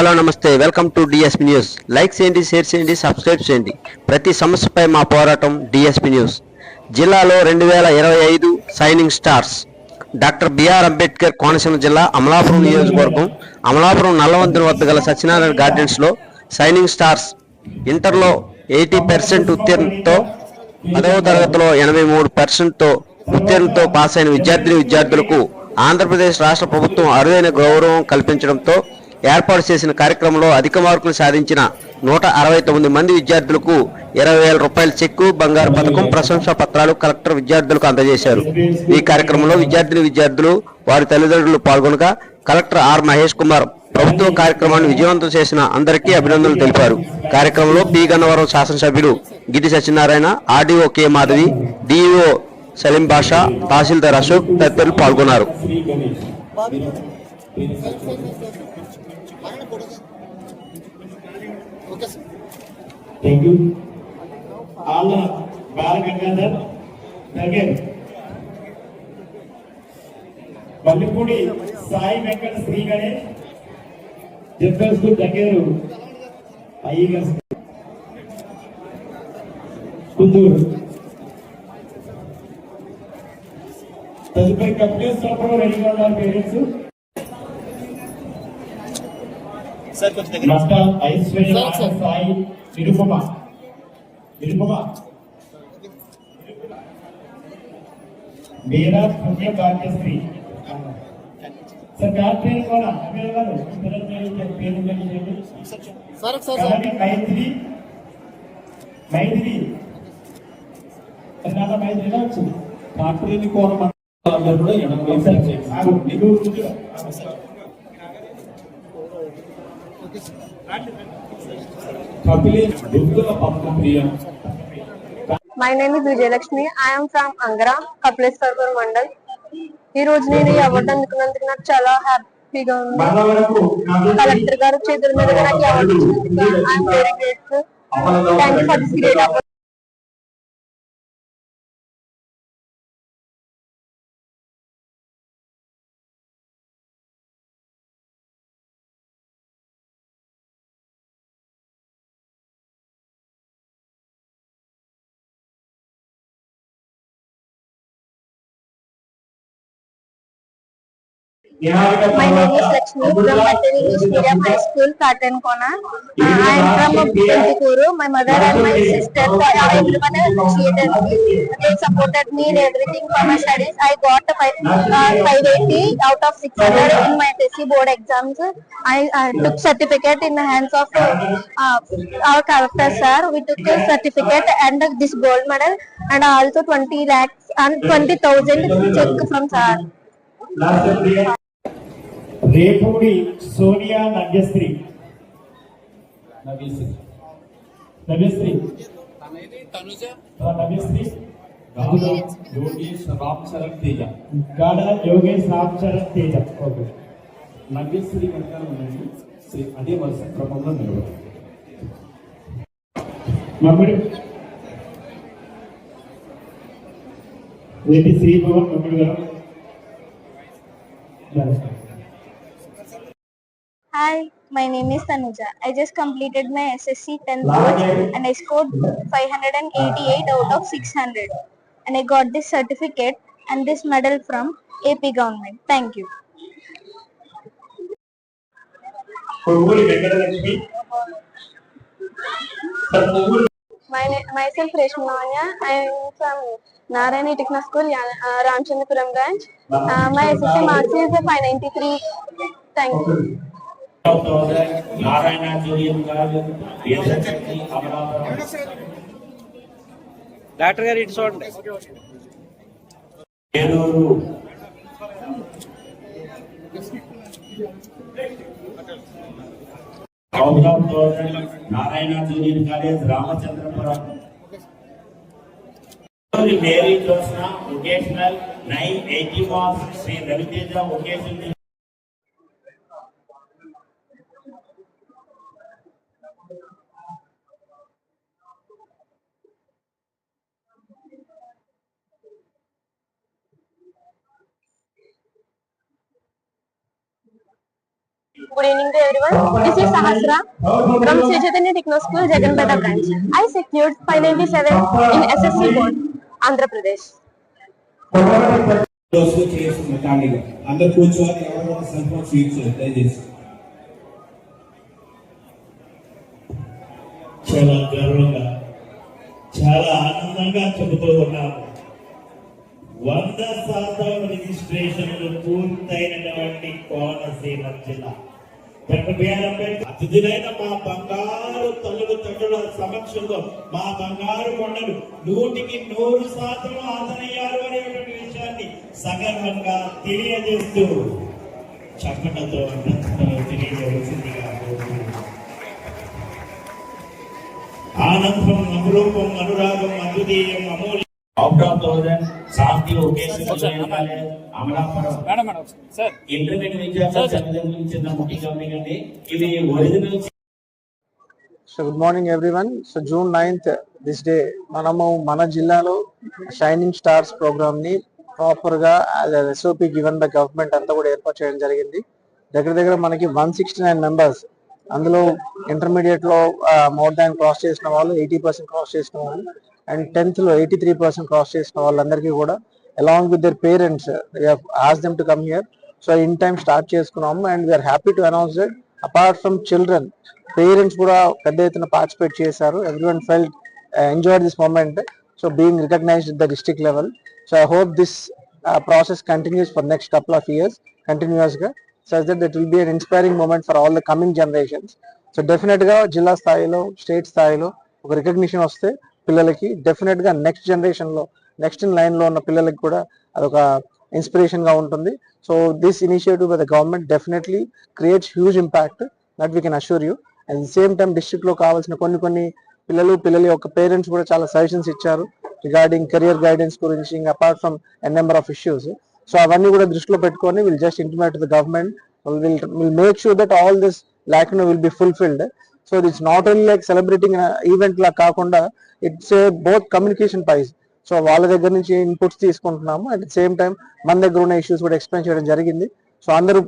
Hello నమస్తే. Welcome to DSP news like చేయండి share చేయండి సబ్స్క్రైబ్ చేయండి. ప్రతి సమస్యపై మా పోరాటం డిఎస్పి న్యూస్ జిల్లాలో రెండు వేల ఇరవై ఐదు signing stars doctor B R Ambedkar Konaseema జిల్లా అమలాపురం నియోజకవర్గం అమలాపురం నల్లవంతుల వద్ద గల సత్యనారాయణ గార్డెన్స్లో సైనింగ్ స్టార్స్ ఇంటర్లో ఎయిటీ పర్సెంట్ ఉత్తీర్ణతో పదవ తరగతిలో ఎనభై మూడు పర్సెంట్తో ఉత్తీర్ణతో పాస్ అయిన విద్యార్థిని విద్యార్థులకు ఆంధ్రప్రదేశ్ రాష్ట్ర ప్రభుత్వం అరుదైన గౌరవం కల్పించడంతో ఏర్పాటు చేసిన కార్యక్రమంలో అధిక మార్కులు సాధించిన నూట అరవై తొమ్మిది మంది విద్యార్థులకు ఇరవై వేల రూపాయల చెక్కు బంగారు పథకం ప్రశంసా పత్రాలు కలెక్టర్ విద్యార్థులకు అందజేశారు. ఈ కార్యక్రమంలో విద్యార్థిని విద్యార్థులు వారి తల్లిదండ్రులు పాల్గొనగా కలెక్టర్ ఆర్ మహేష్ కుమార్ ప్రభుత్వ కార్యక్రమాన్ని విజయవంతం చేసిన అందరికీ అభినందనలు తెలిపారు. కార్యక్రమంలో పి. గన్నవరం శాసనసభ్యులు Giri Satyanarayana RDO K. Madhavi DEO Saleem Basha తహసీల్దార్ అశోక్ తదితరులు పాల్గొన్నారు. Shri Ganesh thank you all Balagangadhar దగ్గర పల్లిపూడి సాయి వెంకట శ్రీ గణేష్ జనరల్ స్కూల్ దగ్గర అయ్యగారు కుందూరు తదుపరి కంప్లీట్ సోపర్ రెడీగా ఉన్నారు పేరెంట్స్ మస్తా ఐశ్వర్య ఆనంద్ సాయి నిరుపమ నిరుపమ మీరా పుణ్య భాగ్యశ్రీ సార్ కార్పొరేట్ కూడా ఎమ్మెల్యే గారు పిల్లల పేరు పేరు తెలియజేయండి కళని మైత్రి మైత్రి నాన్న మైత్రి ఎలా వచ్చింది కాట్రేని కోర మండలంలో కూడా ఎనభై ఆగు, నీకు కూర్చో. కపిలే దుర్గుల Padma Priya my name is Vijayalakshmi I am from Angara Kapileswarapuram mandal ఈ రోజు నేను ఈ అవార్డు అందుకున్నందుకు నాకు చాలా హ్యాపీగా ఉంది. కలెక్టర్ గారు చేతుల మీద నాకు అవార్డు ఇచ్చినందుకు I am very grateful thank for this great My name is Lakshmi from Patel English Medium High School, Corner. Uh, I am from Pentikuru. My mother and my sister, uh, everyone appreciated me. They supported me in everything for my studies. I got my, uh, 580 out of 600 in my SSC board exams. I uh, took certificate in the hands of uh, uh, our collector sir. We took a certificate and this gold medal and also 20 lakhs and 20,000 check from sir. Last Priya Repudi Sonia Navyasri. Navyasri. Navyasri. గాన యోగేష్ రామ్ చరణ్ తేజ. గాడ Yogesh Ram Charan Teja. Okay. Navyasri వెనకాల ఉండండి. శ్రీ అదే వరుస క్రమంలో నిలబడి మమ్మిడి. రెడ్డి శ్రీభవన్ మమ్మిడి గారు? Hi, my name is Tanuja. I just completed my SSC 10th and I scored 588 out of 600 and I got this certificate and this medal from AP government. Thank you. Na- myself Reshma Lavanya. I am from Narayani Techno School, uh, Ramchandrapuram branch. Uh, my SSC marks is 593. Thank you. Doctor గారు ఇటు చూడండి ఏలూరు అవుతాం Narayana junior college Ramachandrapuram. Mary Jyotsna vocational nine eighty marks Sri Raviteja vocational Good evening to everyone. This is Sahasra from Sri Chaitanya Techno School, Jaganpeta branch. I secured 597 in SSC board, Andhra Pradesh. అందరు కూర్చోవాలి ఎవరు cell phone sweets దయచేసి చాలా గర్వంగా చాలా ఆనందంగా చెబుతూ ఉన్నాము వంద శాతం రిజిస్ట్రేషన్లు పూర్తయినటువంటి కోనసీమ జిల్లా. అతిథులైన మా బంగారు తల్లులు తండ్రుల సమక్షంలో మా బంగారు కొండలు నూటికి నూరు శాతం ఆదరయ్యారు అనేటువంటి విషయాన్ని సగర్వంగా తెలియజేస్తూ చక్కటతో తెలియజేయవలసిందిగా ఆనందం అనురూపం అనురాగం అద్వితీయం అమూల్యం అవుట్ ఆఫ్ ఇంటర్మీడియట్ విద్యార్థుల original so good morning everyone so June ninth this day మనము మన జిల్లాలో షైనింగ్ స్టార్స్ ప్రోగ్రామ్ని ప్రాపర్గా ఎస్ఓపి గివెన్ బై గవర్నమెంట్ అంతా కూడా ఏర్పాటు చేయడం జరిగింది. దగ్గర దగ్గర మనకి వన్ సిక్స్టీ నైన్ మెంబర్స్ అందులో ఇంటర్మీడియట్లో మోర్ దాన్ క్రాస్ చేసిన వాళ్ళు ఎయిటీ పర్సెంట్ క్రాస్ చేసిన వాళ్ళు. అండ్ టెన్త్లో ఎయిటీ త్రీ పర్సెంట్ క్రాస్ చేసిన వాళ్ళందరికీ కూడా along with their parents as them to come here so in time start చేసుకున్నాము and we are happy to announce that apart from children parents కూడా పెద్ద ఎత్తున పార్టిసిపేట్ చేశారు. Everyone felt enjoy this moment so being recognised the district level so I hope this process continues for next couple of years కంటిన్యూస్గా such that that will be an inspiring moment for all the coming generations so డెఫినెట్గా జిల్లా స్థాయిలో state స్థాయిలో ఒక recognition వస్తే పిల్లలకి డెఫినెట్గా next జనరేషన్లో నెక్స్ట్ ఇన్ లైన్లో ఉన్న పిల్లలకి కూడా అదొక ఇన్స్పిరేషన్గా ఉంటుంది. So this initiative by the government definitely creates huge impact that we can assure you at same time డిస్ట్రిక్ట్లో కావాల్సిన కొన్ని కొన్ని పిల్లలు పిల్లల యొక్క పేరెంట్స్ కూడా చాలా సజెషన్స్ ఇచ్చారు రిగార్డింగ్ కెరియర్ గైడెన్స్ గురించి ఇంకా apart from N number of issues so అవన్నీ కూడా దృష్టిలో పెట్టుకొని will just intimate the government will will make sure that all this lacuna will be fulfilled so it's not only like celebrating event లా కాకుండా it's a both communication pies so వాళ్ళ దగ్గర నుంచి inputs తీసుకుంటున్నాము. At the same time మన దగ్గర ఉన్న issues కూడా explain చేయడం జరిగింది. సో అందరూ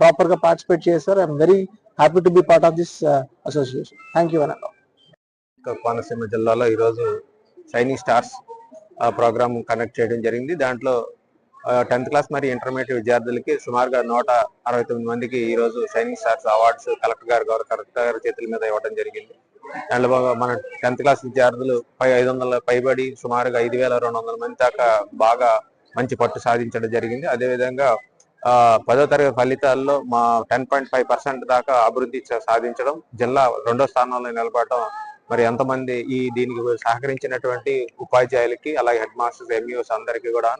ప్రాపర్గా పార్టిసిపేట్ చేశారు. I am very happy to be part of this association thank you అన్న కోనసీమ జిల్లాలో ఈరోజు షైనింగ్ స్టార్స్ ప్రోగ్రామ్ కనెక్ట్ చేయడం జరిగింది. దాంట్లో టెన్త్ క్లాస్ మరియు ఇంటర్మీడియట్ విద్యార్థులకి సుమారుగా నూట అరవై తొమ్మిది మందికి ఈ రోజు సైనింగ్ స్టార్స్ అవార్డ్స్ కలెక్టర్ గారు గౌరవ కలెక్టర్ గారి చేతుల మీద ఇవ్వడం జరిగింది. అండ్ బాగా మన టెన్త్ క్లాస్ విద్యార్థులు పై ఐదు వందల పైబడి సుమారుగా ఐదు వేల రెండు వందల మంది దాకా బాగా మంచి పట్టు సాధించడం జరిగింది. అదేవిధంగా ఆ పదో తరగతి ఫలితాల్లో మా టెన్ పాయింట్ ఫైవ్ పర్సెంట్ దాకా అభివృద్ధి సాధించడం జిల్లా రెండో స్థానంలో నిలబడటం మరి ఎంతమంది ఈ దీనికి సహకరించినటువంటి ఉపాధ్యాయులకి అలాగే హెడ్ మాస్టర్స్ ఎంఈఓస్ అందరికీ కూడా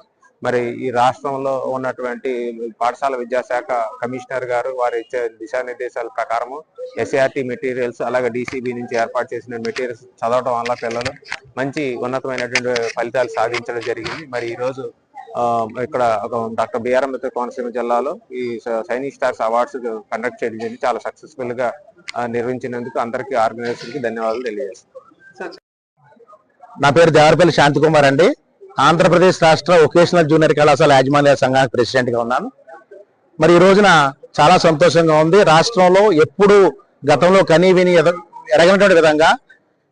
మరి ఈ రాష్ట్రంలో ఉన్నటువంటి పాఠశాల విద్యాశాఖ కమిషనర్ గారు వారి ఇచ్చే దిశానిర్దేశాల ప్రకారము ఎస్ఏఆర్టీ మెటీరియల్స్ అలాగే డిసిబి నుంచి ఏర్పాటు చేసిన మెటీరియల్స్ చదవడం వల్ల పిల్లలు మంచి ఉన్నతమైనటువంటి ఫలితాలు సాధించడం జరిగింది. మరి ఈరోజు ఇక్కడ ఒక డాక్టర్ బిఆర్ అంబేద్కర్ కోనసీమ జిల్లాలో ఈ సైనిక్ స్టార్స్ అవార్డ్స్ కండక్ట్ చేయడం జరిగింది. చాలా సక్సెస్ఫుల్గా నిర్వహించినందుకు అందరికీ ఆర్గనైజేషన్కి ధన్యవాదాలు తెలియజేస్తాను నా పేరు దేవరపల్లి శాంతి కుమార్ అండి. ఆంధ్రప్రదేశ్ రాష్ట్ర వొకేషనల్ జూనియర్ కళాశాల యాజమాన్య సంఘానికి ప్రెసిడెంట్గా ఉన్నాను. మరి ఈ రోజున చాలా సంతోషంగా ఉంది. రాష్ట్రంలో ఎప్పుడు గతంలో కనీ విని ఎరగనటువంటి విధంగా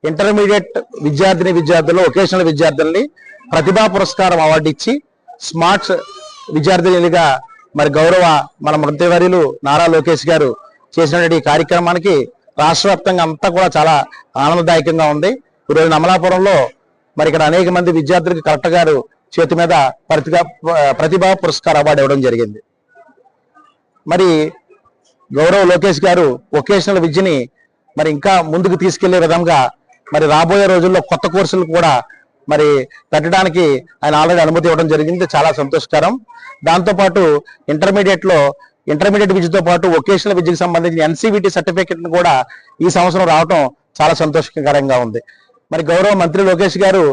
ఇంటర్మీడియట్ విద్యార్థిని విద్యార్థులు వొకేషనల్ విద్యార్థుల్ని ప్రతిభా పురస్కారం అవార్డు ఇచ్చి స్మార్ట్స్ విద్యార్థినిగా మరి గౌరవ మన మంత్రివర్యులు నారా లోకేష్ గారు చేసినటువంటి ఈ కార్యక్రమానికి రాష్ట్ర వ్యాప్తంగా అంతా కూడా చాలా ఆనందదాయకంగా ఉంది. ఈరోజు అమలాపురంలో మరి ఇక్కడ అనేక మంది విద్యార్థులకు కలెక్టర్ గారు చేతి మీద ప్రతిభా ప్రతిభా పురస్కార అవార్డు ఇవ్వడం జరిగింది. మరి గౌరవ్ లోకేష్ గారు వొకేషనల్ విద్యని మరి ఇంకా ముందుకు తీసుకెళ్ళే విధంగా మరి రాబోయే రోజుల్లో కొత్త కోర్సులు కూడా మరి పెట్టడానికి ఆయన ఆల్రెడీ అనుమతి ఇవ్వడం జరిగింది. చాలా సంతోషకరం. దాంతో పాటు ఇంటర్మీడియట్ ఇంటర్మీడియట్ విద్యతో పాటు వొకేషనల్ విద్యకు సంబంధించిన ఎన్సీవిటీ సర్టిఫికెట్ను కూడా ఈ సంవత్సరం రావటం చాలా సంతోషకరంగా ఉంది. మరి గౌరవ మంత్రి లోకేష్ గారు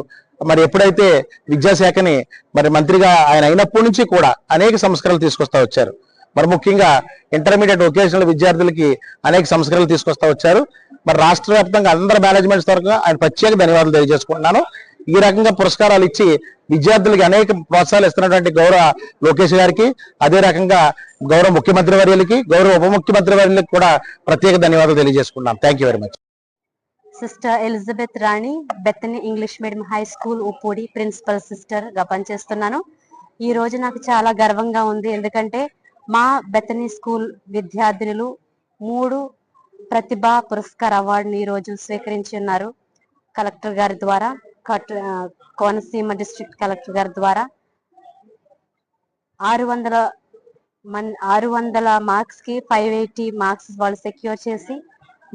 మరి ఎప్పుడైతే విద్యాశాఖని మరి మంత్రిగా ఆయన అయినప్పటి నుంచి కూడా అనేక సంస్కరణలు తీసుకొస్తా వచ్చారు. మరి ముఖ్యంగా ఇంటర్మీడియట్ వొకేషనల్ విద్యార్థులకి అనేక సంస్కరణలు తీసుకొస్తా వచ్చారు. మరి రాష్ట్ర వ్యాప్తంగా అందరి మేనేజ్మెంట్స్ తరఫున ఆయన ప్రత్యేక ధన్యవాదాలు తెలియజేసుకుంటున్నాను. ఈ రకంగా పురస్కారాలు ఇచ్చి విద్యార్థులకి అనేక ప్రోత్సాహాలు ఇస్తున్నటువంటి గౌరవ లోకేష్ గారికి అదే రకంగా గౌరవ ముఖ్యమంత్రి వర్యులకి గౌరవ ఉప ముఖ్యమంత్రి వర్యులకి కూడా ప్రత్యేక ధన్యవాదాలు తెలియజేసుకున్నాం thank you very much sister Elizabeth Rani Bethany English medium high school Uppudi principal సిస్టర్గా పనిచేస్తున్నాను. ఈ రోజు నాకు చాలా గర్వంగా ఉంది. ఎందుకంటే మా బెత్తని స్కూల్ విద్యార్థినులు మూడు ప్రతిభా పురస్కార్ అవార్డుని ఈ రోజు స్వీకరించి ఉన్నారు. కలెక్టర్ గారి ద్వారా కట్- కోనసీమ డిస్ట్రిక్ట్ కలెక్టర్ గారి ద్వారా. ఆరు వందల మన్ ఆరు వందల మార్క్స్కి ఫైవ్ ఎయిటీ మార్క్స్ వాళ్ళు సెక్యూర్ చేసి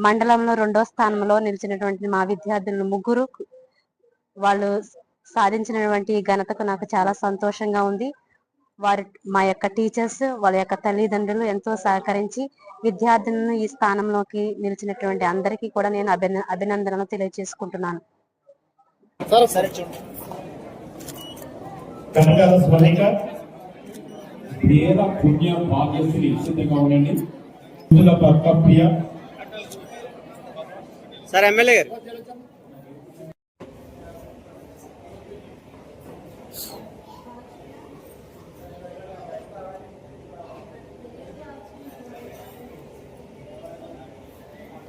మండలంలో రెండో స్థానంలో నిలిచినటువంటి మా విద్యార్థులు ముగ్గురు వాళ్ళు సాధించినటువంటి ఘనతకు నాకు చాలా సంతోషంగా ఉంది. వారి మా యొక్క టీచర్స్ వాళ్ళ యొక్క తల్లిదండ్రులు ఎంతో సహకరించి విద్యార్థులను ఈ స్థానంలోకి నిలిచినటువంటి అందరికీ కూడా నేను అభిన అభినందనలు తెలియజేసుకుంటున్నాను. పేద పుణ్య భాగ్యశ్రీ సిద్ధంగా ఉండండి. పక్క ప్రియ సార్ ఎమ్మెల్యే గారు.